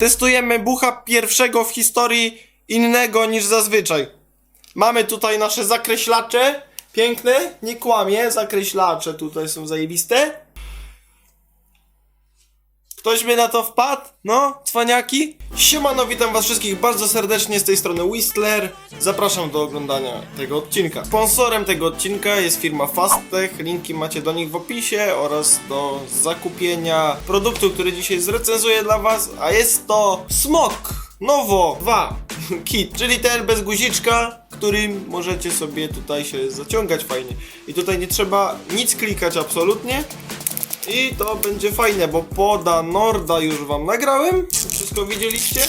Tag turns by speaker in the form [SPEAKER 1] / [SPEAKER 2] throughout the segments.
[SPEAKER 1] Testujemy bucha pierwszego w historii innego niż zazwyczaj. Mamy tutaj nasze zakreślacze. Piękne, nie kłamie, zakreślacze tutaj są zajebiste. Ktoś by na to wpadł? No, cwaniaki? Siemano, witam was wszystkich bardzo serdecznie z tej strony Whistler. Zapraszam do oglądania tego odcinka. Sponsorem tego odcinka jest firma Fasttech. Linki macie do nich w opisie oraz do zakupienia produktu, który dzisiaj zrecenzuję dla was. A jest to Smok Nowo 2 Kit, czyli ten bez guziczka, którym możecie sobie tutaj się zaciągać fajnie. I tutaj nie trzeba nic klikać absolutnie. I to będzie fajne, bo poda Norda już wam nagrałem. Wszystko widzieliście?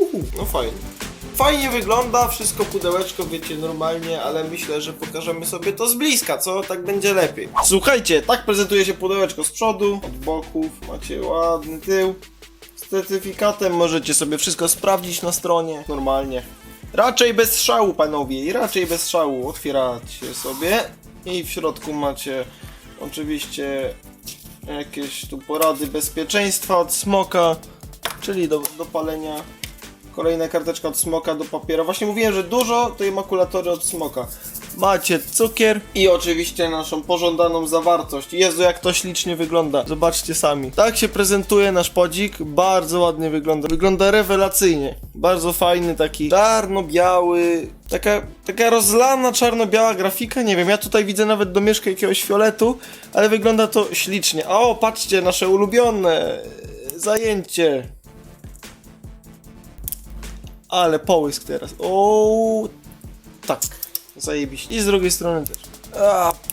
[SPEAKER 1] Uhu, no fajnie. Fajnie wygląda, wszystko pudełeczko, wiecie, normalnie, ale myślę, że pokażemy sobie to z bliska, co? Tak będzie lepiej. Słuchajcie, tak prezentuje się pudełeczko z przodu, od boków, macie ładny tył. Z certyfikatem możecie sobie wszystko sprawdzić na stronie, normalnie. Raczej bez szału, panowie, i raczej bez szału. Otwieracie sobie i w środku macie oczywiście jakieś tu porady bezpieczeństwa od smoka, czyli do, do palenia. Kolejna karteczka od smoka do papiera. Właśnie mówiłem, że dużo tej makulatury od smoka. Macie cukier i oczywiście naszą pożądaną zawartość. Jezu, jak to ślicznie wygląda. Zobaczcie sami. Tak się prezentuje nasz podzik. Bardzo ładnie wygląda. Wygląda rewelacyjnie. Bardzo fajny, taki czarno-biały. Taka, taka rozlana czarno-biała grafika. Nie wiem, ja tutaj widzę nawet domieszkę jakiegoś fioletu, ale wygląda to ślicznie. A o, patrzcie, nasze ulubione zajęcie. Ale połysk teraz. O, tak. Zajebiście. I z drugiej strony też.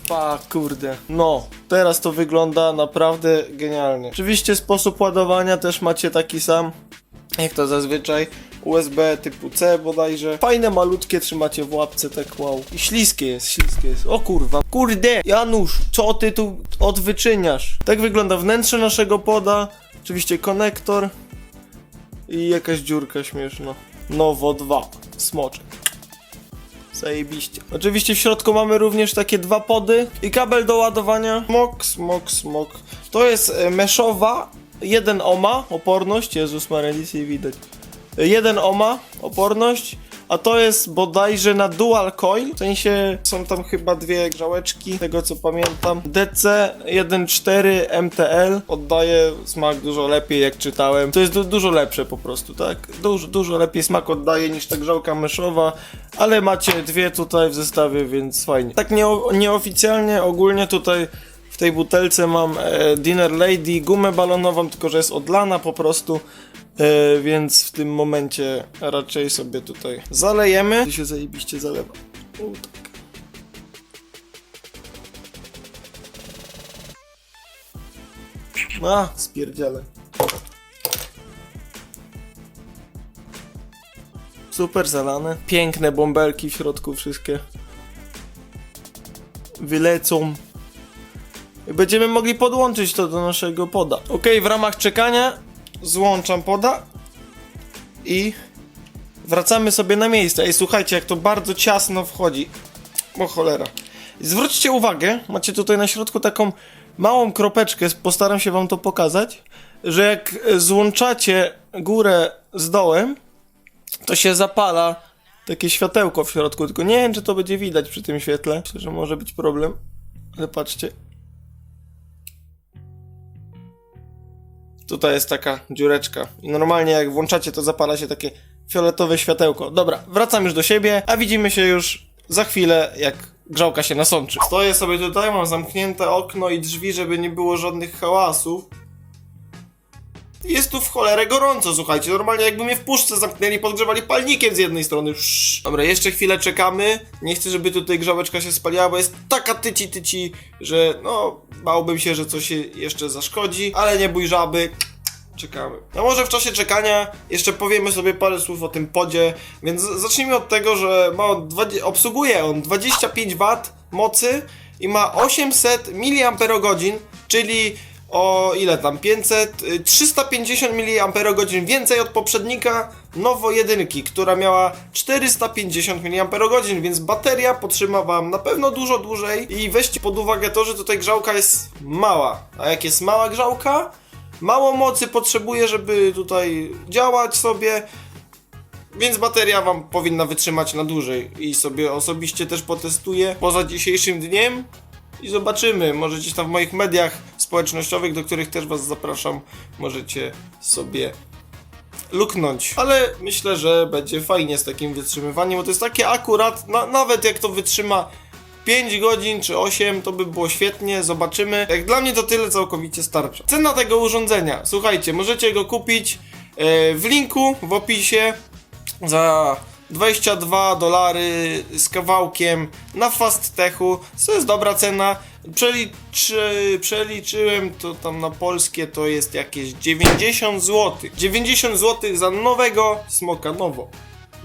[SPEAKER 1] A, kurde. No, teraz to wygląda naprawdę genialnie. Oczywiście sposób ładowania też macie taki sam, jak to zazwyczaj. USB typu C bodajże. Fajne, malutkie, trzymacie w łapce, tak wow. I śliskie jest, śliskie jest. O kurwa. Kurde, Janusz, co ty tu odwyczyniasz? Tak wygląda wnętrze naszego poda. Oczywiście konektor. I jakaś dziurka śmieszna. Nowo 2. Smoczek. Zajebiście. Oczywiście w środku mamy również takie dwa pody i kabel do ładowania. Smok, smok, smok. To jest e, meszowa, 1 ohma oporność. Jezus Maria, nic nie widać. 1 ohma oporność, a to jest bodajże na dual coil. W sensie są tam chyba dwie grzałeczki, tego co pamiętam. DC 1.4 MTL oddaje smak dużo lepiej, jak czytałem. To jest du dużo lepsze po prostu, tak? Dużo, dużo lepiej smak oddaje niż ta grzałka myszowa, ale macie dwie tutaj w zestawie, więc fajnie. Tak nieo nieoficjalnie, ogólnie tutaj w tej butelce mam e, Dinner Lady gumę balonową, tylko że jest odlana po prostu. E, więc w tym momencie raczej sobie tutaj zalejemy. To się zajebiście zalewa. U, tak. A, spierdziele. Super zalane. Piękne bąbelki w środku wszystkie. Wylecą. Będziemy mogli podłączyć to do naszego poda. Ok, w ramach czekania złączam poda i wracamy sobie na miejsce. Ej, słuchajcie, jak to bardzo ciasno wchodzi. O cholera. Zwróćcie uwagę, macie tutaj na środku taką małą kropeczkę, postaram się wam to pokazać, że jak złączacie górę z dołem, to się zapala takie światełko w środku, tylko nie wiem, czy to będzie widać przy tym świetle. Myślę, że może być problem, ale patrzcie. Tutaj jest taka dziureczka. I normalnie jak włączacie, to zapala się takie fioletowe światełko. Dobra, wracam już do siebie, a widzimy się już za chwilę, jak grzałka się nasączy. Stoję sobie tutaj, mam zamknięte okno i drzwi, żeby nie było żadnych hałasów. Jest tu w cholerę gorąco, słuchajcie. Normalnie jakby mnie w puszce zamknęli, podgrzewali palnikiem z jednej strony. Sz. Dobra, jeszcze chwilę czekamy. Nie chcę, żeby tutaj grzałeczka się spaliła, bo jest taka tyci tyci, że no, bałbym się, że coś się jeszcze zaszkodzi, ale nie bój żaby. Czekamy. No może w czasie czekania jeszcze powiemy sobie parę słów o tym podzie, więc zacznijmy od tego, że ma on 20, obsługuje on 25 W mocy i ma 800 mAh, czyli o ile tam? 500, y, 350 mAh więcej od poprzednika Nowo jedynki, która miała 450 mAh, więc bateria potrzyma wam na pewno dużo dłużej. I weźcie pod uwagę to, że tutaj grzałka jest mała. A jak jest mała grzałka, mało mocy potrzebuje, żeby tutaj działać sobie, więc bateria wam powinna wytrzymać na dłużej. I sobie osobiście też potestuję. Poza dzisiejszym dniem i zobaczymy. Możecie tam w moich mediach społecznościowych, do których też was zapraszam, możecie sobie luknąć. Ale myślę, że będzie fajnie z takim wytrzymywaniem, bo to jest takie akurat, na, nawet jak to wytrzyma 5 godzin czy 8, to by było świetnie, zobaczymy. Jak dla mnie to tyle całkowicie starcza. Cena tego urządzenia, słuchajcie, możecie go kupić e, w linku w opisie za 22 dolary z kawałkiem na Fast Techu. To jest dobra cena. Przeliczy, przeliczyłem to tam na polskie to jest jakieś 90 zł. 90 zł za nowego smoka nowo.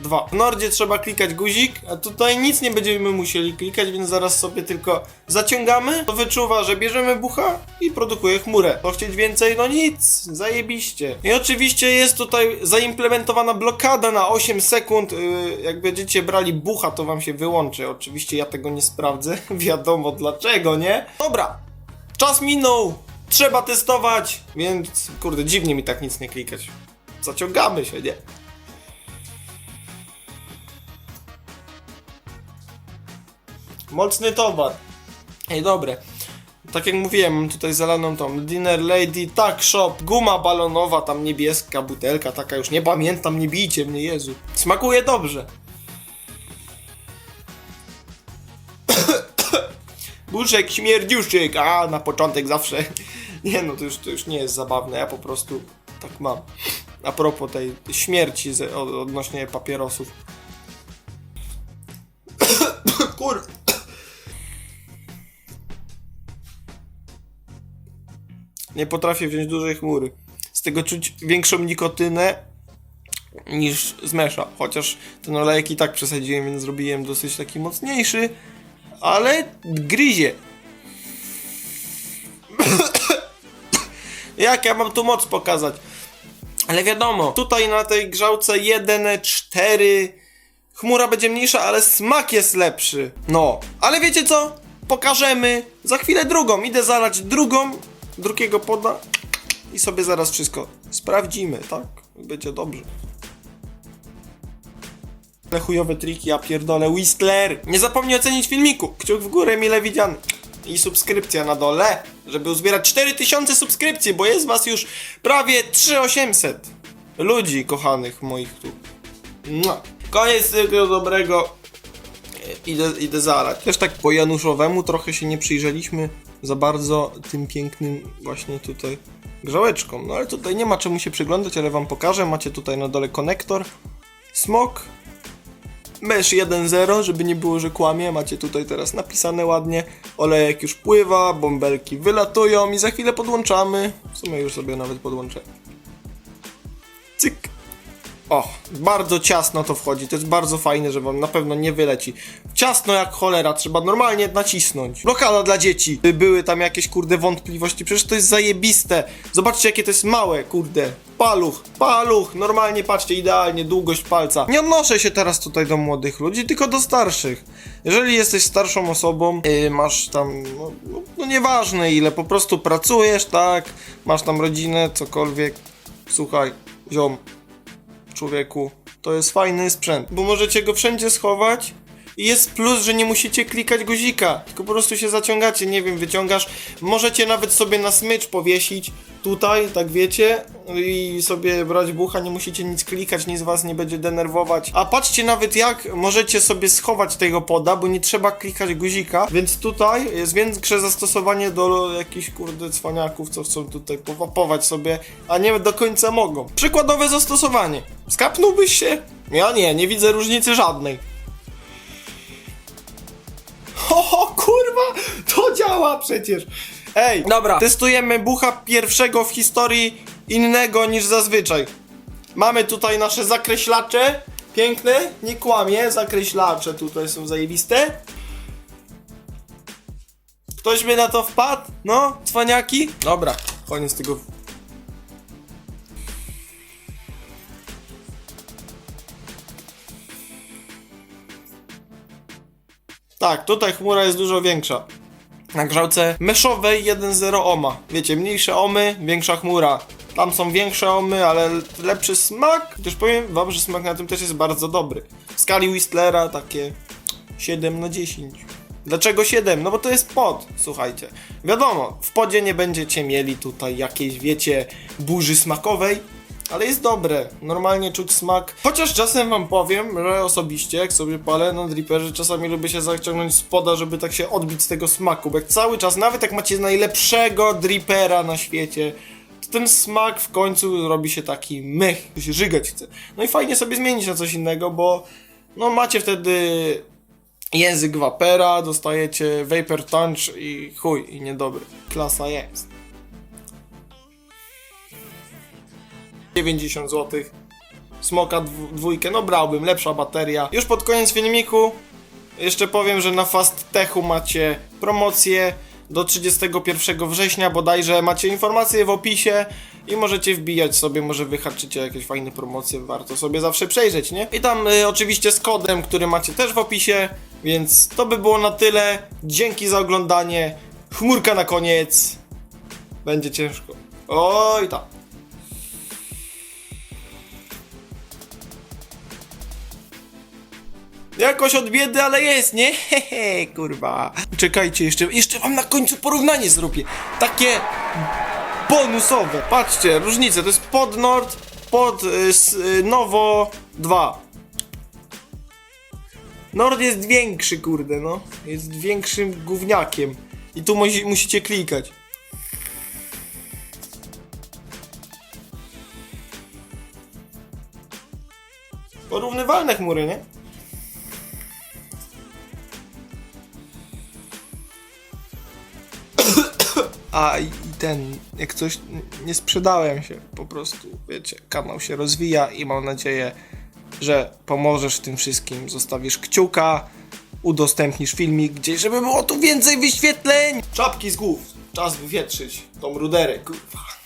[SPEAKER 1] W Nordzie trzeba klikać guzik, a tutaj nic nie będziemy musieli klikać, więc zaraz sobie tylko zaciągamy. To wyczuwa, że bierzemy bucha i produkuje chmurę. To chcieć więcej? No nic, zajebiście. I oczywiście jest tutaj zaimplementowana blokada na 8 sekund. Yy, jak będziecie brali bucha, to wam się wyłączy. Oczywiście ja tego nie sprawdzę. Wiadomo dlaczego, nie? Dobra, czas minął. Trzeba testować, więc kurde, dziwnie mi tak nic nie klikać. Zaciągamy się, nie? Mocny towar. Ej, dobre. Tak jak mówiłem, mam tutaj zalaną tą Dinner Lady, tak, shop, guma balonowa, tam niebieska butelka, taka już nie pamiętam, nie bijcie mnie, Jezu. Smakuje dobrze. Buszek, śmierdziuszek, a na początek zawsze. Nie no, to już, to już nie jest zabawne, ja po prostu tak mam. A propos tej śmierci odnośnie papierosów. Kur... Nie potrafię wziąć dużej chmury. Z tego czuć większą nikotynę niż z mesza. Chociaż ten olejek i tak przesadziłem, więc zrobiłem dosyć taki mocniejszy. Ale gryzie. Jak ja mam tu moc pokazać? Ale wiadomo, tutaj na tej grzałce 1.4 chmura będzie mniejsza, ale smak jest lepszy. No, ale wiecie co? Pokażemy za chwilę drugą. Idę zalać drugą, drugiego poda i sobie zaraz wszystko sprawdzimy, tak? Będzie dobrze. Chujowe triki, ja pierdolę, Whistler! Nie zapomnij ocenić filmiku, kciuk w górę mile widziany. I subskrypcja na dole, żeby uzbierać 4000 subskrypcji, bo jest was już prawie 3800 ludzi kochanych moich tu. Mua. Koniec tego dobrego. E, Idę, idę zalać. Też tak po Januszowemu trochę się nie przyjrzeliśmy za bardzo tym pięknym właśnie tutaj grzałeczkom. No ale tutaj nie ma czemu się przyglądać, ale wam pokażę. Macie tutaj na dole konektor. Smok. Mesh 1.0, żeby nie było, że kłamie. Macie tutaj teraz napisane ładnie. Olejek już pływa, bąbelki wylatują i za chwilę podłączamy. W sumie już sobie nawet podłączę. Cyk. O, bardzo ciasno to wchodzi. To jest bardzo fajne, że wam na pewno nie wyleci. Ciasno jak cholera, trzeba normalnie nacisnąć. Blokada dla dzieci. Były tam jakieś kurde wątpliwości, przecież to jest zajebiste. Zobaczcie jakie to jest małe, kurde. Paluch, paluch, normalnie patrzcie, idealnie, długość palca. Nie odnoszę się teraz tutaj do młodych ludzi, tylko do starszych. Jeżeli jesteś starszą osobą, yy, masz tam, no, no, no nieważne ile, po prostu pracujesz, tak, masz tam rodzinę, cokolwiek. Słuchaj, ziom, człowieku. To jest fajny sprzęt, bo możecie go wszędzie schować. Jest plus, że nie musicie klikać guzika, tylko po prostu się zaciągacie, nie wiem, wyciągasz. Możecie nawet sobie na smycz powiesić tutaj, tak wiecie, i sobie brać bucha, nie musicie nic klikać, nic was nie będzie denerwować. A patrzcie nawet jak możecie sobie schować tego poda, bo nie trzeba klikać guzika, więc tutaj jest większe zastosowanie do jakichś kurde cwaniaków, co chcą tutaj powapować sobie, a nie do końca mogą. Przykładowe zastosowanie. Skapnąłbyś się? Ja nie, nie widzę różnicy żadnej. Działa przecież. Ej, dobra, testujemy bucha pierwszego w historii innego niż zazwyczaj. Mamy tutaj nasze zakreślacze. Piękne, nie kłamie, zakreślacze tutaj są zajebiste. Ktoś by na to wpadł? No, cwaniaki? Dobra, Koniec tego. Tak, tutaj chmura jest dużo większa. Na grzałce meszowej 1.0 ohma. Wiecie, mniejsze omy, większa chmura. Tam są większe omy, ale lepszy smak. Też powiem wam, że smak na tym też jest bardzo dobry. W skali Whistlera takie 7 na 10. Dlaczego 7? No bo to jest pod, słuchajcie. Wiadomo, w podzie nie będziecie mieli tutaj jakiejś, wiecie, burzy smakowej, ale jest dobre. Normalnie czuć smak. Chociaż czasem wam powiem, że osobiście, jak sobie palę na dripperze, czasami lubię się zaciągnąć z poda, żeby tak się odbić z tego smaku, bo jak cały czas, nawet jak macie najlepszego drippera na świecie, to ten smak w końcu robi się taki mych, się żygać chce. No i fajnie sobie zmienić na coś innego, bo no macie wtedy język vapera, dostajecie vapor touch i chuj, i niedobry. Klasa jest. 90 zł. Smoka dwójkę, no brałbym, lepsza bateria. Już pod koniec filmiku jeszcze powiem, że na Fast Techu macie promocję do 31 września bodajże. Macie informacje w opisie i możecie wbijać sobie, może wyhaczycie jakieś fajne promocje, warto sobie zawsze przejrzeć, nie? I tam y, oczywiście z kodem, który macie też w opisie, więc to by było na tyle. Dzięki za oglądanie. Chmurka na koniec. Będzie ciężko. Oj tak. Jakoś od biedy, ale jest, nie? Hehe, kurwa. Czekajcie, jeszcze, jeszcze wam na końcu porównanie zrobię. Takie bonusowe. Patrzcie, różnice. To jest pod Nord, pod y, y, Nowo 2. Nord jest większy, kurde, no. Jest większym gówniakiem. I tu musi, musicie klikać. Porównywalne chmury, nie? A ten, jak coś, nie sprzedałem się, po prostu, wiecie, kanał się rozwija i mam nadzieję, że pomożesz w tym wszystkim, zostawisz kciuka, udostępnisz filmik gdzieś, żeby było tu więcej wyświetleń! Czapki z głów, czas wywietrzyć tą ruderę, kurwa.